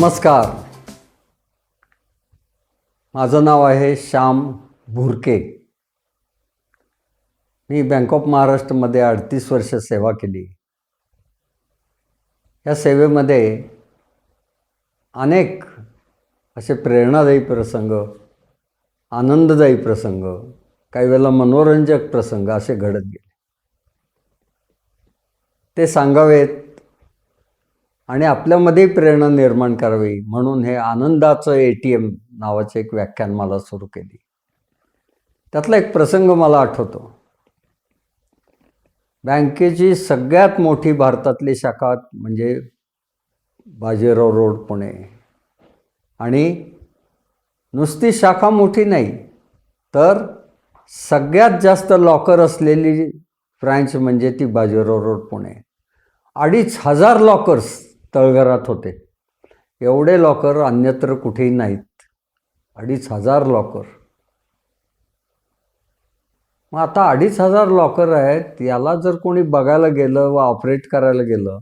नमस्कार. माझं नाव आहे श्याम भुरके. मी बँक ऑफ महाराष्ट्रमध्ये अडतीस वर्ष सेवा केली. या सेवेमध्ये अनेक असे प्रेरणादायी प्रसंग आनंददायी प्रसंग काही वेळेला मनोरंजक प्रसंग असे घडत गेले. ते सांगावेत आणि आपल्यामध्ये प्रेरणा निर्माण करावी म्हणून हे आनंदाचं ए टी एम नावाचं एक व्याख्यान मला सुरू केली. त्यातला एक प्रसंग मला आठवतो. बँकेची सगळ्यात मोठी भारतातली शाखा म्हणजे बाजीराव रोड पुणे. आणि नुसती शाखा मोठी नाही तर सगळ्यात जास्त लॉकर असलेली ब्रँच म्हणजे ती बाजीराव रोड पुणे. अडीच हजार लॉकर्स तळघरात होते. एवढे लॉकर अन्यत्र कुठेही नाहीत. अडीच हजार लॉकर मग आता अडीच हजार लॉकर आहेत याला जर कोणी बघायला गेलं व ऑपरेट करायला गेलं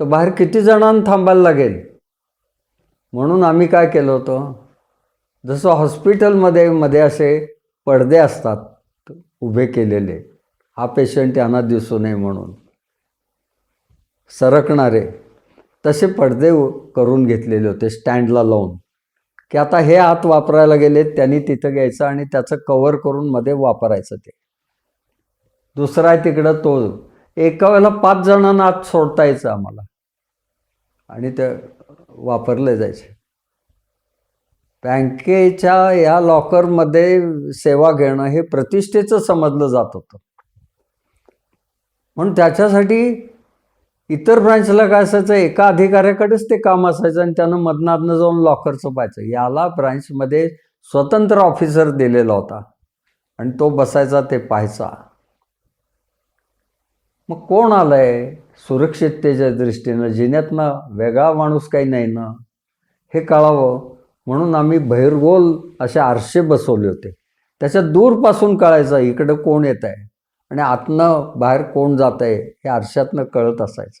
तर बाहेर किती जणांना थांबायला लागेल? म्हणून आम्ही काय केलं होतं? जसं हॉस्पिटलमध्ये मध्ये असे पडदे असतात उभे केलेले. हा पेशंट यांना दिसू नये म्हणून. सरकणारे. तसे पडदे करून घेतलेले होते स्टँडला लावून. की आता हे आत वापरायला गेले त्यांनी तिथं घ्यायचं आणि त्याचं कवर करून मध्ये वापरायचं ते. दुसरा आहे तिकडं तो एका वेळेला पाच जणांना आत सोडता यायचं आम्हाला. आणि ते वापरले जायचे. बँकेच्या या लॉकरमध्ये सेवा घेणं हे प्रतिष्ठेचं समजलं जात होतं. म्हणून त्याच्यासाठी इतर ब्रांचला काय असायचं एका अधिकाऱ्याकडेच ते काम असायचं आणि त्यानं मधनातनं जाऊन लॉकरचं पाहायचं. याला ब्रांचमध्ये स्वतंत्र ऑफिसर दिलेला होता आणि तो बसायचा ते पाहायचा. मग कोण आलंय? सुरक्षिततेच्या दृष्टीनं जिन्यातनं वेगळा माणूस काही नाही ना? हे कळावं. म्हणून आम्ही भैरगोल असे आरशे बसवले होते. त्याच्या दूरपासून कळायचं इकडं कोण येत आहे आणि आतनं बाहेर कोण जात आहे हे आरशातनं कळत असायचं.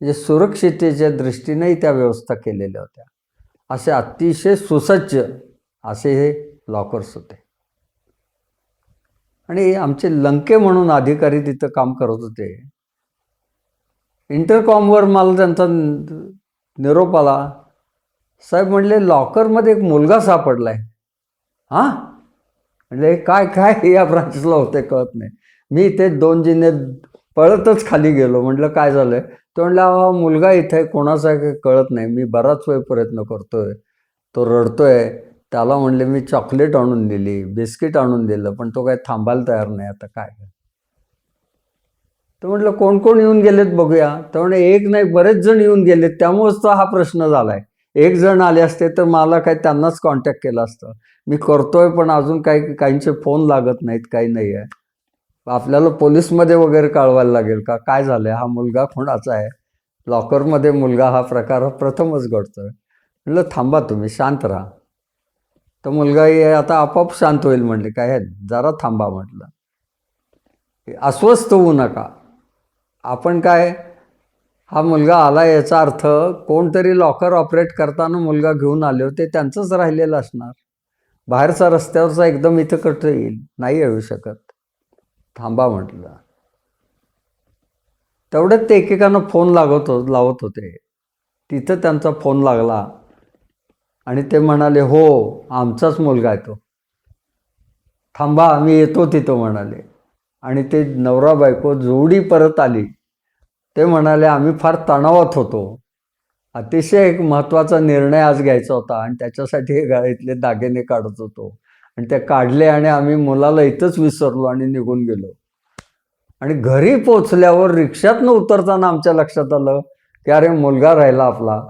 म्हणजे सुरक्षिततेच्या दृष्टीनेही त्या व्यवस्था केलेल्या होत्या. असे अतिशय सुसज्ज असे हे लॉकर्स होते. आणि आमचे लंके म्हणून अधिकारी तिथं काम करत होते. इंटरकॉमवर मला त्यांचा निरोप आला. साहेब म्हणले लॉकरमध्ये एक मुलगा सापडला आहे हां म्हणजे काय काय या ब्रांचला होते कळत नाही. मी ते दोन जिने पळतच खाली गेलो. म्हटलं काय झालं तो म्हणला हा मुलगा इथे कोणाचा काही कळत नाही. मी बराच वेळ प्रयत्न करतोय. तो रडतोय. त्याला म्हणले मी चॉकलेट आणून दिली बिस्किट आणून दिलं पण तो काय थांबायला तयार नाही. आता काय तर म्हटलं कोण कोण येऊन गेलेत बघूया. तर म्हणे एक नाही बरेच जण येऊन गेलेत. त्यामुळेच तर हा प्रश्न झालाय. एक जण आले असते तर मला काय त्यांनाच कॉन्टॅक्ट केला असतं. मी करतोय पण अजून काही काहींचे फोन लागत नाहीत काही नाही आहे आपल्याला पोलीसमध्ये वगैरे कळवायला लागेल का? काय झालंय? हा मुलगा कोणाचा आहे. लॉकरमध्ये मुलगा हा प्रकार हा प्रथमच घडतोय. म्हटलं थांबा तुम्ही शांत राहा. तर मुलगा ये आता आपोआप शांत होईल म्हणले काय आहे, जरा थांबा म्हटलं. अस्वस्थ होऊ नका. आपण काय हा मुलगा आला याचा अर्थ कोणतरी लॉकर ऑपरेट करताना मुलगा घेऊन आले होते त्यांचंच राहिलेलं असणार. बाहेरचा रस्त्यावरचा एकदम इथं कट येईल नाही येऊ शकत. थांबा म्हटलं. तेवढ्यात ते एकेकानं फोन लागत हो लावत होते. तिथं त्यांचा फोन लागला. आणि ते म्हणाले हो आमचाच मुलगा आहे तो. थांबा आम्ही येतो तिथं म्हणाले. आणि ते नवरा बायको जोडी परत आली. ते म्हणाले आम्ही फार तणावात होतो. अतिशय एक महत्त्वाचा निर्णय आज घ्यायचा होता आणि त्याच्यासाठी हे दागिने काढत होतो. आणि ते काढले आणि आम्ही मुलाला इथंच विसरलो आणि निघून गेलो. आणि घरी पोचल्यावर रिक्षातनं उतरताना आमच्या लक्षात आलं की अरे मुलगा राहिला आपला.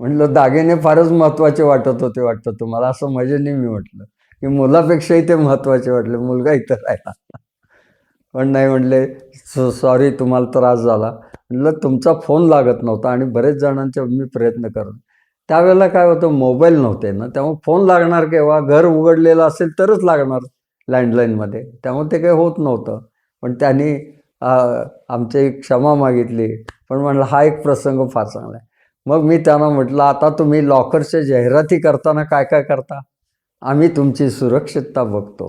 म्हटलं दागिने फारच महत्त्वाचे वाटत होते वाटतं तुम्हाला. असं मजेने मी म्हटलं की मुलापेक्षाही ते महत्त्वाचे वाटले. मुलगा इथं राहिला. पण नाही म्हणले सॉरी तुम्हाला त्रास झाला. म्हटलं तुमचा फोन लागत नव्हता आणि बरेच जणांचे मी प्रयत्न करतो त्यावेळेला काय होतं मोबाईल नव्हते ना त्यामुळे फोन लागणार केव्हा? घर उघडलेलं असेल तरच लागणार लँडलाईनमध्ये. त्यामुळे ते काही होत नव्हतं. पण त्यांनी आमची क्षमा मागितली. पण म्हणलं हा एक प्रसंग फार चांगला आहे. मग मी त्यांना म्हटलं आता तुम्ही लॉकरच्या जाहिराती करताना काय काय करता? आम्ही तुमची सुरक्षितता बघतो.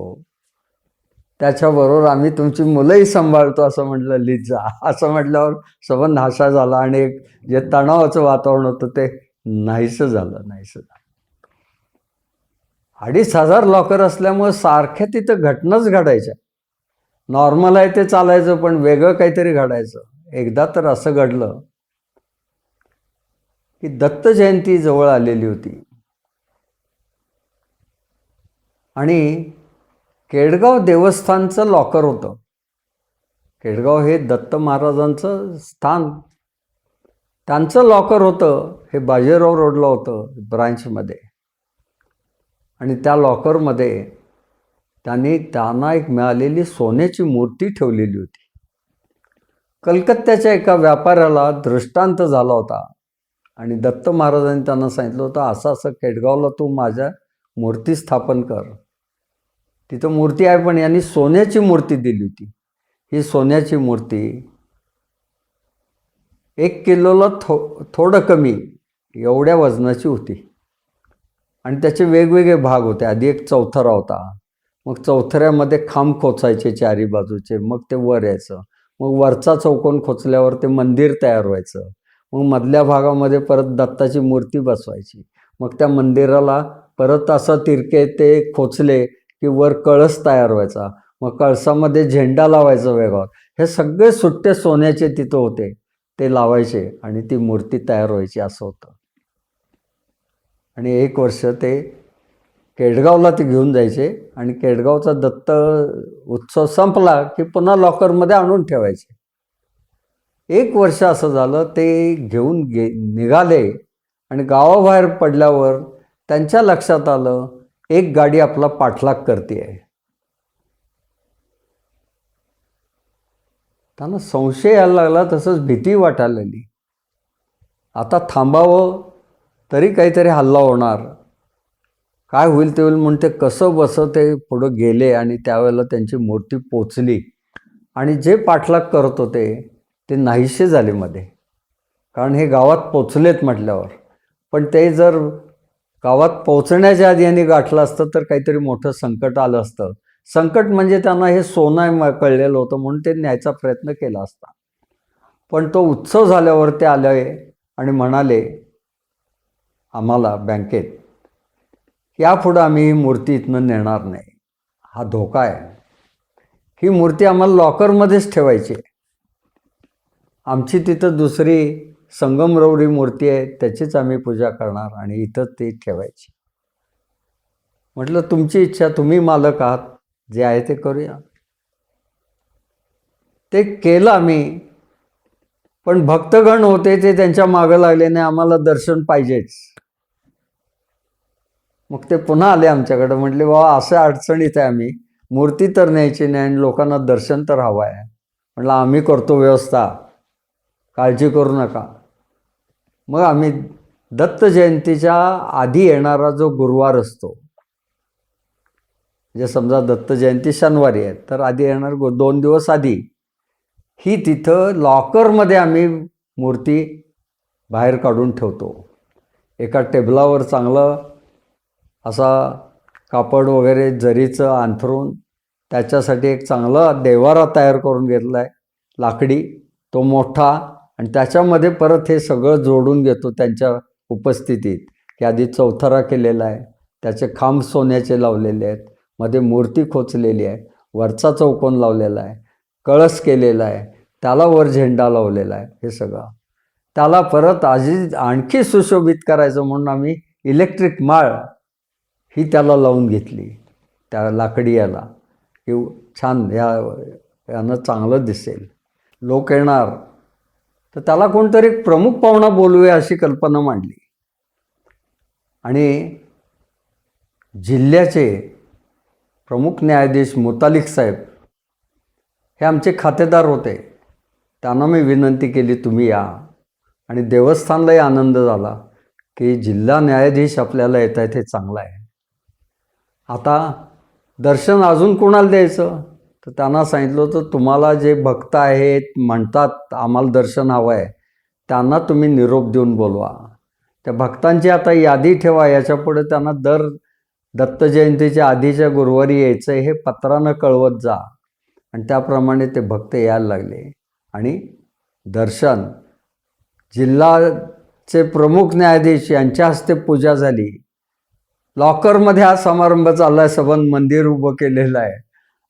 त्याच्याबरोबर आम्ही तुमची मुलंही सांभाळतो असं म्हटलं लिज्जा असं म्हटल्यावर सबंध हाशा झाला आणि एक जे तणावाचं वातावरण होतं ते नाहीसं झालं नाहीसं झालं. अडीच हजार लॉकर असल्यामुळे सारख्या तिथं घटनाच घडायच्या. नॉर्मल आहे ते चालायचं पण वेगळं काहीतरी घडायचं. एकदा तर असं घडलं की दत्त जयंती जवळ आलेली होती. आणि केडगाव देवस्थानचं लॉकर होतं. केडगाव हे दत्त महाराजांचं स्थान. त्यांचं लॉकर होतं हे बाजीराव रोडला होतं ब्रांचमध्ये आणि त्या लॉकरमध्ये त्यांनी त्यांना एक मिळालेली सोन्याची मूर्ती ठेवलेली होती. कलकत्त्याच्या एका व्यापाऱ्याला दृष्टांत झाला होता. आणि दत्त महाराजांनी त्यांना सांगितलं होतं असं असं केडगावला तू माझ्या मूर्ती स्थापन कर. तिथं मूर्ती आहे पण यांनी सोन्याची मूर्ती दिली होती. ही सोन्याची मूर्ती एक किलोला थो थोडं कमी एवढ्या वजनाची होती. आणि त्याचे वेगवेगळे भाग होते. आधी एक चौथरा होता. मग चौथऱ्यामध्ये खांब खोचायचे चारी बाजूचे मग ते वर यायचं. मग वरचा चौकोन खोचल्यावर ते मंदिर तयार व्हायचं. मग मधल्या भागामध्ये परत दत्ताची मूर्ती बसवायची. मग त्या मंदिराला परत असं तिरके ते खोचले की वर कळस तयार व्हायचा. मग कळसामध्ये झेंडा लावायचा वेगळा. हे सगळे सुट्टे सोन्याचे तिथं होते. ते लावायचे आणि ती मूर्ती तयार व्हायची असं होतं. आणि एक वर्ष ते केडगावला ते घेऊन जायचे आणि केडगावचा दत्त उत्सव संपला की पुन्हा लॉकरमध्ये आणून ठेवायचे. एक वर्ष असं झालं ते घेऊन गे निघाले आणि गावाबाहेर पडल्यावर त्यांच्या लक्षात आलं एक गाडी आपला पाठलाग करते आहे त्यांना संशय यायला लागला तसंच भीती वाटायला लागली आता थांबावं तरी काहीतरी हल्ला होणार. काय होईल ते होईल म्हणून ते कसं बसं ते पुढं गेले आणि त्यावेळेला त्यांची मूर्ती पोचली. आणि जे पाठलाग करत होते ते नाहीसे झाले मध्ये. कारण हे गावात पोचलेत म्हटल्यावर. पण ते जर गावात पोचण्याच्या आधी यांनी गाठलं असतं तर काहीतरी मोठं संकट आलं असतं. संकट म्हणजे त्यांना हे सोनं कळलेलं होतं म्हणून ते न्यायचा प्रयत्न केला असता. पण तो उत्सव झाल्यावर ते आले आणि म्हणाले आम्हाला बँकेत यापुढं आम्ही ही मूर्ती इथनं नेणार नाही. हा धोका आहे. ही मूर्ती आम्हाला लॉकरमध्येच ठेवायची आहे. आमची तिथं दुसरी संगमरवरी मूर्ती आहे त्याचीच आम्ही पूजा करणार आणि इथं ती ठेवायची. म्हटलं तुमची इच्छा तुम्ही मालक आहात. जे आहे ते करूया. ते केलं आम्ही. पण भक्तगण होते ते त्यांच्या मागं लागले नाही आम्हाला दर्शन पाहिजेच. मग ते पुन्हा आले आमच्याकडे. म्हटले बाबा असं अडचणीत आहे आम्ही. मूर्ती तर न्यायची नाही आणि लोकांना दर्शन तर हवं आहे म्हटलं आम्ही करतो व्यवस्था. काळजी करू नका. मग आम्ही दत्त जयंतीच्या आधी येणारा जो गुरुवार असतो म्हणजे समजा दत्त जयंती शनिवारी आहे तर आधी येणार गो दोन दिवस आधी. ही तिथं लॉकरमध्ये आम्ही मूर्ती बाहेर काढून ठेवतो. एका टेबलावर चांगलं असा कापड वगैरे जरीचं अंथरून त्याच्यासाठी एक चांगला देवारा तयार करून घेतला आहे लाकडी. तो मोठा आणि त्याच्यामध्ये परत हे सगळं जोडून घेतो त्यांच्या उपस्थितीत. की आधी चौथरा केलेला आहे त्याचे खांब सोन्याचे लावलेले आहेत. मध्ये मूर्ती खोचलेली आहे वरचा चौकोन लावलेला आहे कळस केलेला आहे त्याला वर झेंडा लावलेला आहे हे सगळं. त्याला परत आजी आणखी सुशोभित करायचं म्हणून आम्ही इलेक्ट्रिक माळ ही त्याला लावून घेतली त्या लाकडी याला की छान ह्या यानं चांगलं दिसेल. लोक येणार. तर त्याला कोणतरी एक प्रमुख पाहुणा बोलूया अशी कल्पना मांडली. आणि जिल्ह्याचे प्रमुख न्यायाधीश मुतालिक साहेब हे आमचे खातेदार होते. त्यांना मी विनंती केली तुम्ही या. आणि देवस्थानलाही आनंद झाला की जिल्हा न्यायाधीश आपल्याला येत आहेत हे चांगलं आहे. आता दर्शन अजून कोणाला द्यायचं? तर त्यांना सांगितलं होतं तुम्हाला जे भक्त आहेत म्हणतात आम्हाला दर्शन हवं आहे. त्यांना तुम्ही निरोप देऊन बोलवा. त्या भक्तांची आता यादी ठेवा याच्यापुढे त्यांना दर दत्त जयंतीच्या आधीच्या गुरुवारी यायचं हे पत्रानं कळवत जा. आणि त्याप्रमाणे ते भक्त यायला लागले. आणि दर्शन. जिल्हाचे प्रमुख न्यायाधीश यांच्या हस्ते पूजा झाली. लॉकरमध्ये हा समारंभ चालला आहे सबंध मंदिर उभं केलेलं आहे.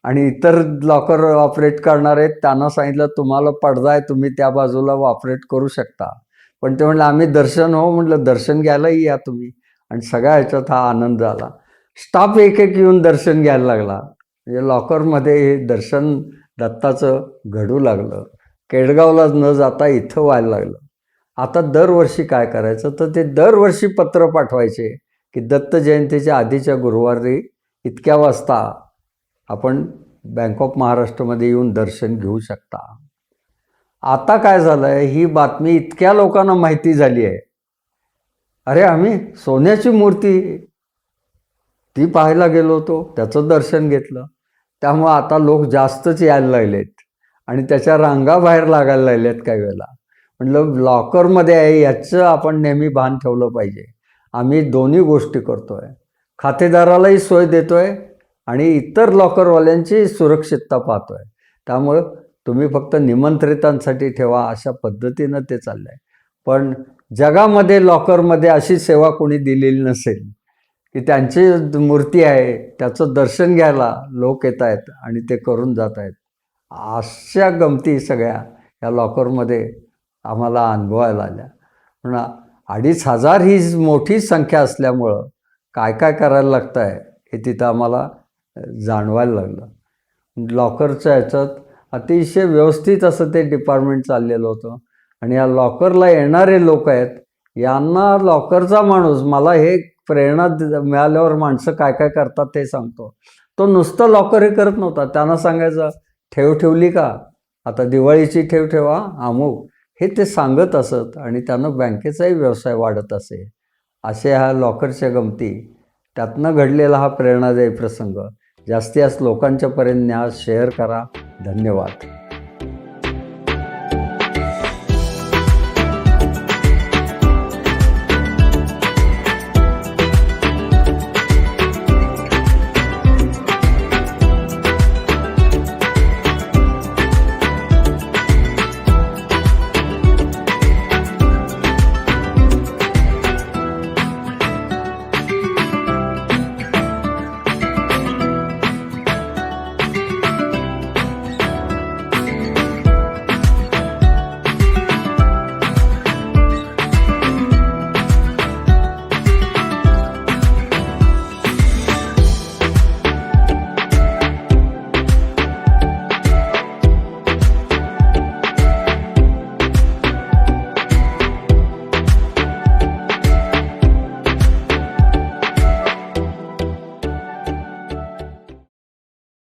आणि इतर लॉकर ऑपरेट करणारे आहेत, त्यांना सांगितलं तुम्हाला पडदा आहे. तुम्ही त्या बाजूला ऑपरेट करू शकता. पण ते म्हणलं आम्ही दर्शन हो. म्हटलं दर्शन घ्यायलाही या तुम्ही. आणि सगळ्या ह्याच्यात हा आनंद झाला. स्टाफ एक एक येऊन दर्शन घ्यायला लागला. म्हणजे लॉकरमध्ये हे दर्शन दत्ताचं घडू लागलं. केडगावला न जाता इथं व्हायला लागलं. आता दरवर्षी काय करायचं? तर ते दरवर्षी पत्र पाठवायचे की दत्त जयंतीच्या आधीच्या गुरुवारी इतक्या वाजता आपण बँक ऑफ महाराष्ट्रमध्ये येऊन दर्शन घेऊ शकता. आता काय झालं आहे ही बातमी इतक्या लोकांना माहिती झाली आहे. अरे आम्ही सोन्याची मूर्ती ती पाहायला गेलो होतो त्याचं दर्शन घेतलं. त्यामुळं आता लोक जास्तच यायला लागलेत. आणि त्याच्या रांगा बाहेर लागायला लागल्यात काही वेळेला. म्हटलं लॉकरमध्ये आहे याचं आपण नेहमी भान ठेवलं पाहिजे. आम्ही दोन्ही गोष्टी करतो आहे खातेदारालाही सोय देतो आहे आणि इतर लॉकरवाल्यांची सुरक्षितता पाहतो आहे त्यामुळं तुम्ही फक्त निमंत्रितांसाठी ठेवा अशा पद्धतीनं ते चाललं आहे पण जगामध्ये लॉकरमध्ये अशी सेवा कोणी दिलेली नसेल की त्यांची मूर्ती आहे त्याचं दर्शन घ्यायला लोक येत आहेत आणि ते करून जात आहेत. अशा गमती सगळ्या या लॉकरमध्ये आम्हाला अनुभवायला आल्या. पण अडीच हजार ही मोठी संख्या असल्यामुळं काय काय करायला लागतं आहे हे तिथं आम्हाला जाणवायला लागलं. लॉकरच्या ह्याच्यात अतिशय व्यवस्थित असं ते डिपार्टमेंट चाललेलं होतं आणि या लॉकरला येणारे लोक आहेत यांना लॉकरचा माणूस मला हे प्रेरणा मिळाल्यावर माणसं काय काय करतात ते सांगतो. तो नुसतं लॉकर हे करत नव्हता. त्यांना सांगायचं ठेव ठेवली का? आता दिवाळीची ठेव ठेवा अमुक. हे ते सांगत असत आणि त्यानं बँकेचाही व्यवसाय वाढत असे. असे ह्या लॉकरच्या गमती. त्यातनं घडलेला हा प्रेरणादायी प्रसंग. जास्तीत जास्त लोकांच्यापर्यंत न्या शेअर करा. धन्यवाद.